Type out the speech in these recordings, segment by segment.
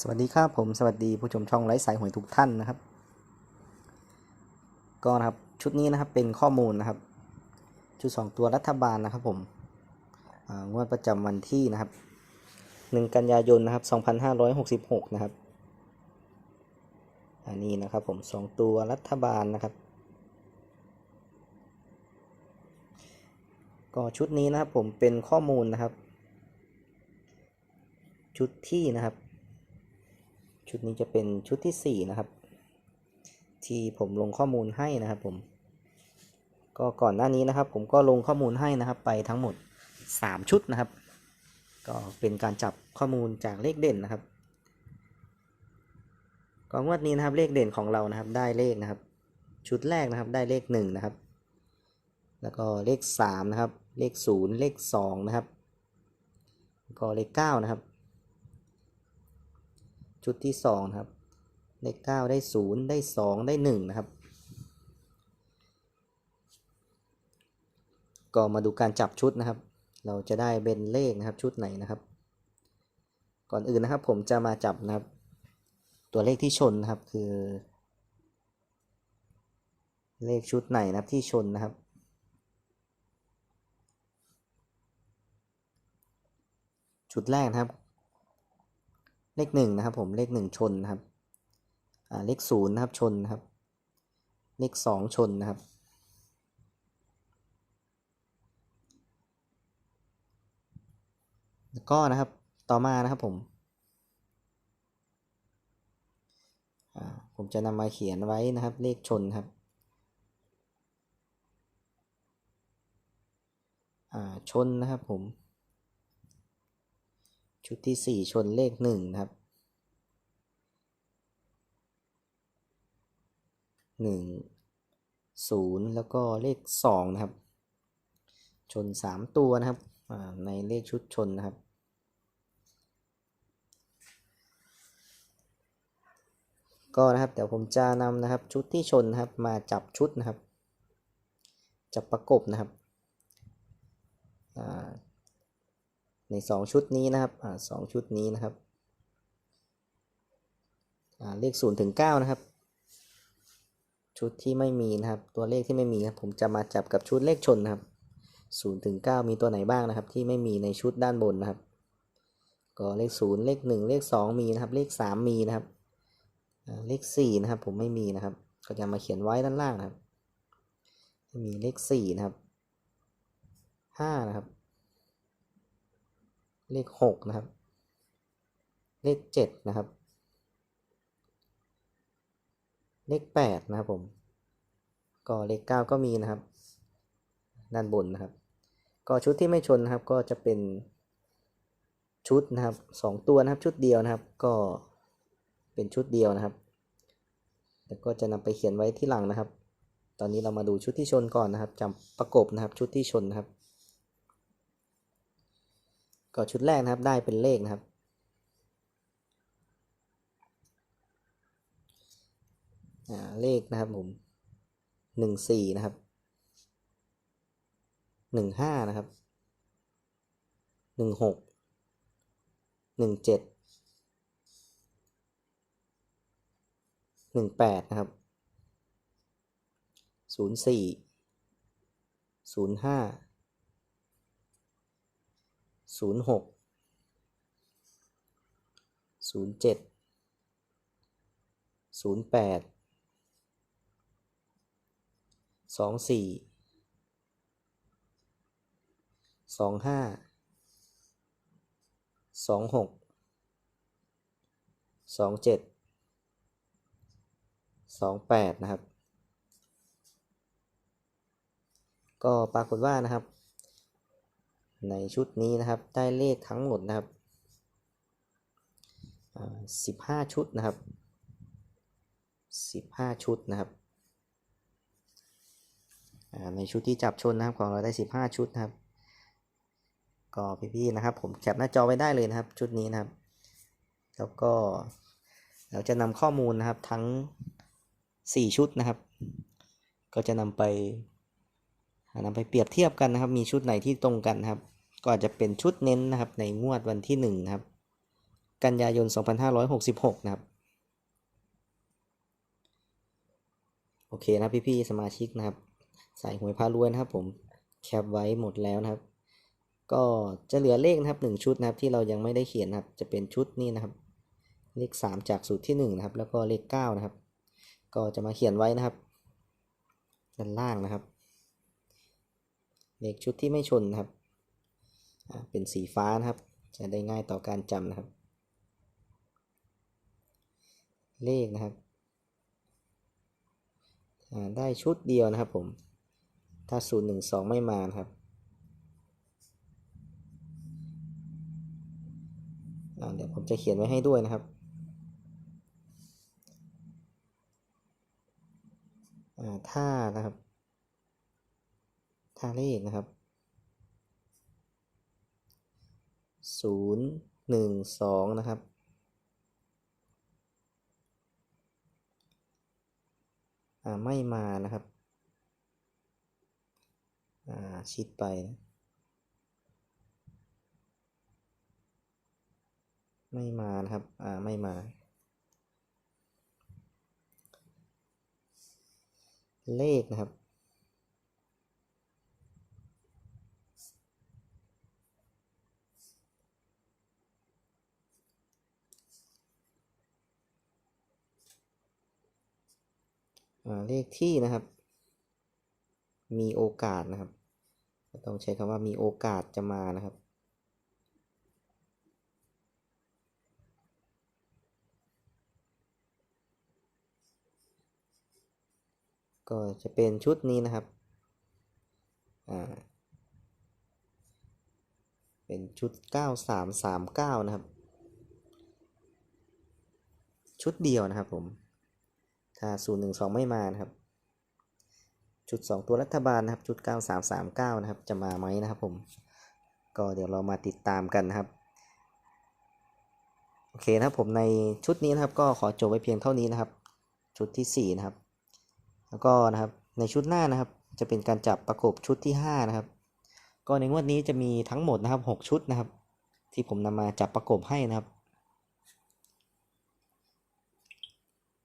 สวัสดีครับผมสวัสดีผู้ชมช่องไร้สายหวยทุกท่านนะครับ ก็นะครับชุดนี้นะครับเป็นข้อมูลนะครับ ชุด 2 ตัวรัฐบาลนะครับผมงวดประจำวันที่นะครับ 1 กันยายนนะครับ 2566 นะครับอันนี้นะครับผม 2 ตัวรัฐบาลนะครับ ก็ชุดนี้นะครับผมเป็นข้อมูลนะครับ ชุดที่นะครับ ชุดนี้จะเป็นชุดที่ 4 นะครับ ที่ผมลงข้อมูลให้นะครับผม ก็ก่อนหน้านี้นะครับ ผมก็ลงข้อมูลให้นะครับ ไปทั้งหมด 3 ชุดนะครับ ก็เป็นการจับข้อมูลจากเลขเด่นนะครับก็งวดนี้นะครับเลขเด่นของเรานะครับได้เลขนะครับ ชุดแรกนะครับได้เลข1นะครับ แล้วก็เลข3นะครับ เลข0เลข2นะครับก็เลข9นะครับ ชุดที่สองนะครับเลขเก้าได้ศูนย์ได้สองได้หนึ่งนะครับ ก็มาดูการจับชุดนะครับ เราจะได้เป็นเลขนะครับชุดไหนนะครับ ก่อนอื่นนะครับผมจะมาจับนะครับ ตัวเลขที่ชนนะครับคือ เลขชุดไหนนะครับที่ชนนะครับชุดแรกนะครับ เลขหนึ่งนะครับผมเลขหนึ่งชนนะครับอ่าเลขศูนย์นะครับชนนะครับ เลขสองชนนะครับ แล้วก็นะครับต่อมานะครับผมผมจะนำมาเขียนไว้นะครับ เลขชนครับชนนะครับผม ชุดที่สี่ชนเลขหนึ่งนะครับหนึ่งศูนย์แล้วก็เลขสองนะครับ ชนสามตัวนะครับในเลขชุดชนนะครับก็นะครับเดี๋ยวผมจะนำนะครับชุดที่ชนนะครับมาจับชุดนะครับ จับประกบนะครับ ในสองชุดนี้นะครับอ่าสองชุดนี้นะครับอ่าเลขศูนย์ถึงเก้านะครับ ชุดที่ไม่มีนะครับ ตัวเลขที่ไม่มีครับผมจะมาจับกับชุดเลขชนนะครับศูนย์ถึงเก้ามีตัวไหนบ้างนะครับ ที่ไม่มีในชุดด้านบนนะครับ ก็เลขศูนย์เลขหนึ่งเลขสองมีนะครับ เลขสามมีนะครับเลขสี่นะครับ ผมไม่มีนะครับ ก็จะมาเขียนไว้ด้านล่างนะครับ มีเลขสี่นะครับห้านะครับ เลขหกนะครับ เลขเจ็ดนะครับ เลขแปดนะครับผม ก็เลขเก้าก็มีนะครับ ด้านบนนะครับ ก็ชุดที่ไม่ชนนะครับก็จะเป็นชุดนะครับสองตัวนะครับชุดเดียวนะครับ ก็เป็นชุดเดียวนะครับแล้วก็จะนำไปเขียนไว้ที่หลังนะครับ ตอนนี้เรามาดูชุดที่ชนก่อนนะครับจำประกบนะครับชุดที่ชนนะครับ ก็ชุดแรกนะครับได้เป็นเลขนะครับ เลขนะครับผมหนึ่งสี่นะครับหนึ่งห้านะครับหนึ่งหกหนึ่งเจ็ดหนึ่งแปดนะครับศูนย์สี่ศูนย์ห้า ศูนย์หกศูนย์เจ็ดศูนย์แปดสองสี่สองห้าสองหกสองเจ็ดสองแปดนะครับ ก็ปรากฏว่านะครับ ในชุดนี้นะครับได้เลขทั้งหมดนะครับสิบห้าชุดนะครับสิบห้าชุดนะครับในชุดที่จับชนนะครับของเราได้สิบห้าชุดนะครับ ก็พี่ๆนะครับผมแคปหน้าจอไว้ได้เลยนะครับชุดนี้นะครับ แล้วก็เราจะนำข้อมูลนะครับทั้งสี่ชุดนะครับ ก็จะนำไปนำไปเปรียบเทียบกันนะครับ มีชุดไหนที่ตรงกันนะครับ ก็อาจจะเป็นชุดเน้นนะครับในงวดวันที่1นะครับ กันยายน 2566 นะครับ โอเคนะพี่ๆสมาชิกนะครับใส่หวยพารวยนะครับผมแคปไว้หมดแล้วนะครับ ก็จะเหลือเลขนะครับหนึ่งชุดนะครับที่เรายังไม่ได้เขียนนะครับ จะเป็นชุดนี้นะครับ เลข 3 จากสูตรที่ 1 นะครับ แล้วก็เลข 9 นะครับ ก็จะมาเขียนไว้นะครับ ด้านล่างนะครับ เลขชุดที่ไม่ชนนะครับ เป็นสีฟ้านะครับ จะได้ง่ายต่อการจำนะครับ เลขนะครับได้ชุดเดียวนะครับผม ถ้า 0 1 2 ไม่มานะครับเดี๋ยวผมจะเขียนไว้ให้ด้วยนะครับอ่าถ้านะครับ ถ้าเลขนะครับ ศูนย์หนึ่งสองนะครับ อ่า ไม่มานะครับ อ่า ชิดไปนะไม่มานะครับ อ่า ไม่มา เลขนะครับ เลขที่นะครับ มีโอกาสนะครับ ต้องใช้คำว่ามีโอกาสจะมานะครับ ก็จะเป็นชุดนี้นะครับอ่าเป็นชุด 9339 นะครับ ชุดเดียวนะครับผม ถ้า012ไม่มานะครับชุด2ตัวรัฐบาลนะครับชุด9339นะครับ จะมาไหมนะครับผม ก็เดี๋ยวเรามาติดตามกันนะครับ โอเคนะครับผมในชุดนี้นะครับ ก็ขอจบไว้เพียงเท่านี้นะครับ ชุดที่4นะครับ แล้วก็นะครับในชุดหน้านะครับ จะเป็นการจับประกบชุดที่5นะครับ ก็ในงวดนี้จะมีทั้งหมดนะครับ6ชุดนะครับ ที่ผมนำมาจับประกบให้นะครับ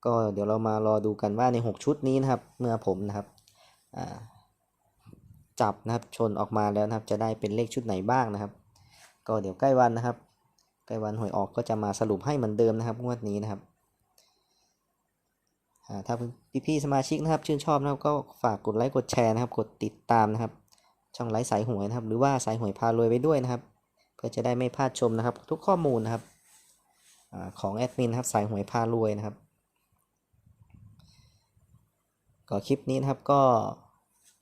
ก็เดี๋ยวเรามารอดูกันว่าใน 6 ชุดนี้นะครับ เมื่อผมนะครับจับนะครับชนออกมาแล้วนะครับ จะได้เป็นเลขชุดไหนบ้างนะครับ ก็เดี๋ยวใกล้วันนะครับ ใกล้วันหวยออกก็จะมาสรุปให้เหมือนเดิมนะครับงวดนี้นะครับถ้าพี่ๆสมาชิกนะครับ ชื่นชอบนะครับก็ฝากกดไลค์กดแชร์นะครับ กดติดตามนะครับ ช่องไลฟ์สายหวยนะครับ หรือว่าสายหวยพารวยไว้ด้วยนะครับ เพื่อจะได้ไม่พลาดชมนะครับ ทุกข้อมูลนะครับอของแอดมินครับสายหวยพารวยนะครับ ก็คลิปนี้นะครับก็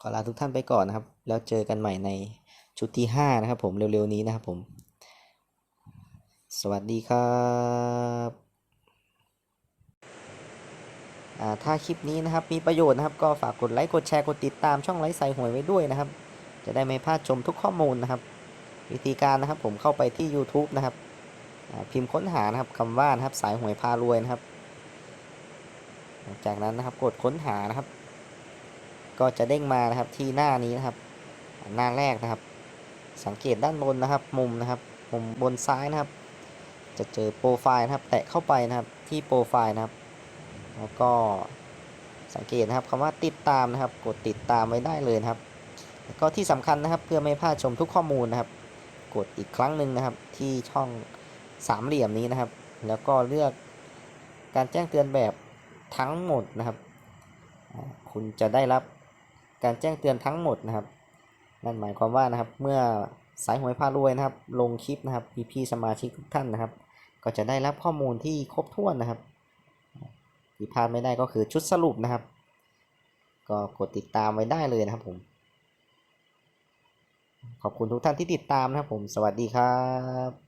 ขอลาทุกท่านไปก่อนนะครับ แล้วเจอกันใหม่ในชุดที่ 5 นะครับผมเร็วๆนี้นะครับผม สวัสดีครับอ่าถ้าคลิปนี้นะครับมีประโยชน์นะครับ ก็ฝากกดไลค์กดแชร์กดติดตามช่องไลฟ์สายหวยไว้ด้วยนะครับ จะได้ไม่พลาดชมทุกข้อมูลนะครับ วิธีการนะครับผมเข้าไปที่ YouTube นะครับพิมพ์ค้นหานะครับคำว่านะครับสายหวยพารวยนะครับ จากนั้นนะครับกดค้นหานะครับ ก็จะเด้งมานะครับที่หน้านี้นะครับ หน้าแรกนะครับ สังเกตด้านบนนะครับ มุมนะครับมุมบนซ้ายนะครับ จะเจอโปรไฟล์นะครับ แตะเข้าไปนะครับที่โปรไฟล์นะครับ แล้วก็สังเกตนะครับคำว่าติดตามนะครับ กดติดตามไว้ได้เลยนะครับ แล้วก็ที่สำคัญนะครับเพื่อไม่พลาดชมทุกข้อมูลนะครับ กดอีกครั้งหนึ่งนะครับ ที่ช่องสามเหลี่ยมนี้นะครับ แล้วก็เลือกการแจ้งเตือนแบบ ทั้งหมดนะครับ คุณจะได้รับการแจ้งเตือนทั้งหมดนะครับ นั่นหมายความว่านะครับ เมื่อสายหวยพารวยนะครับ ลงคลิปนะครับ พี่ๆสมาชิกทุกท่านนะครับ ก็จะได้รับข้อมูลที่ครบถ้วนนะครับที่พลาดไม่ได้ก็คือชุดสรุปนะครับ ก็กดติดตามไว้ได้เลยนะครับผม ขอบคุณทุกท่านที่ติดตามนะครับผม สวัสดีครับ